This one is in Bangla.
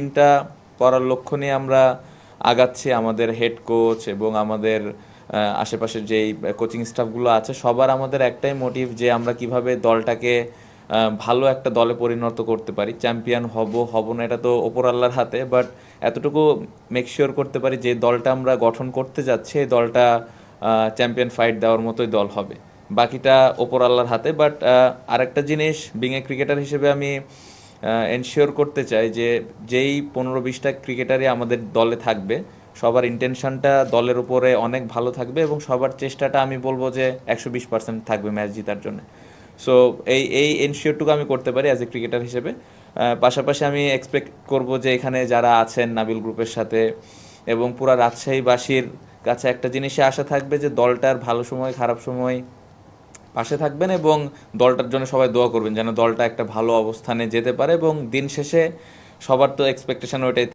টিমটা করার লক্ষ্য নিয়ে আমরা আগাচ্ছি। আমাদের হেড কোচ এবং আমাদের আশেপাশের যেই কোচিং স্টাফগুলো আছে, সবার আমাদের একটাই মোটিভ যে আমরা কীভাবে দলটাকে ভালো একটা দলে পরিণত করতে পারি। চ্যাম্পিয়ন হব হব না এটা তো ওপর আল্লাহর হাতে বাট এতটুকু মেক শিওর করতে পারি যে দলটা আমরা গঠন করতে যাচ্ছি, এই দলটা চ্যাম্পিয়ন ফাইট দেওয়ার মতোই দল হবে। বাকিটা ওপর আল্লাহর হাতে বাট আরেকটা জিনিস বিং এ ক্রিকেটার হিসেবে আমি এনশিওর করতে চাই যে যেই পনেরো বিশটা ক্রিকেটারই আমাদের দলে থাকবে, সবার ইন্টেনশনটা দলের উপরে অনেক ভালো থাকবে এবং সবার চেষ্টাটা আমি বলব যে একশো বিশ পার্সেন্ট থাকবে ম্যাচ জেতার জন্য। সো এই এই এনশিওরটুকু আমি করতে পারি অ্যাজ এ ক্রিকেটার হিসেবে। পাশাপাশি আমি এক্সপেক্ট করব যে এখানে যারা আছেন নাবিল গ্রুপের সাথে এবং পুরা রাজশাহীবাসীর কাছে একটা জিনিসে আশা থাকবে যে দলটার ভালো সময়, খারাপ সময় পাশে থাকবেন এবং দলটার জন্য সবাই দোয়া করবেন যেন দলটা একটা ভালো অবস্থানে যেতে পারে এবং দিন শেষে সবার তো এক্সপেকটেশন ওইটাই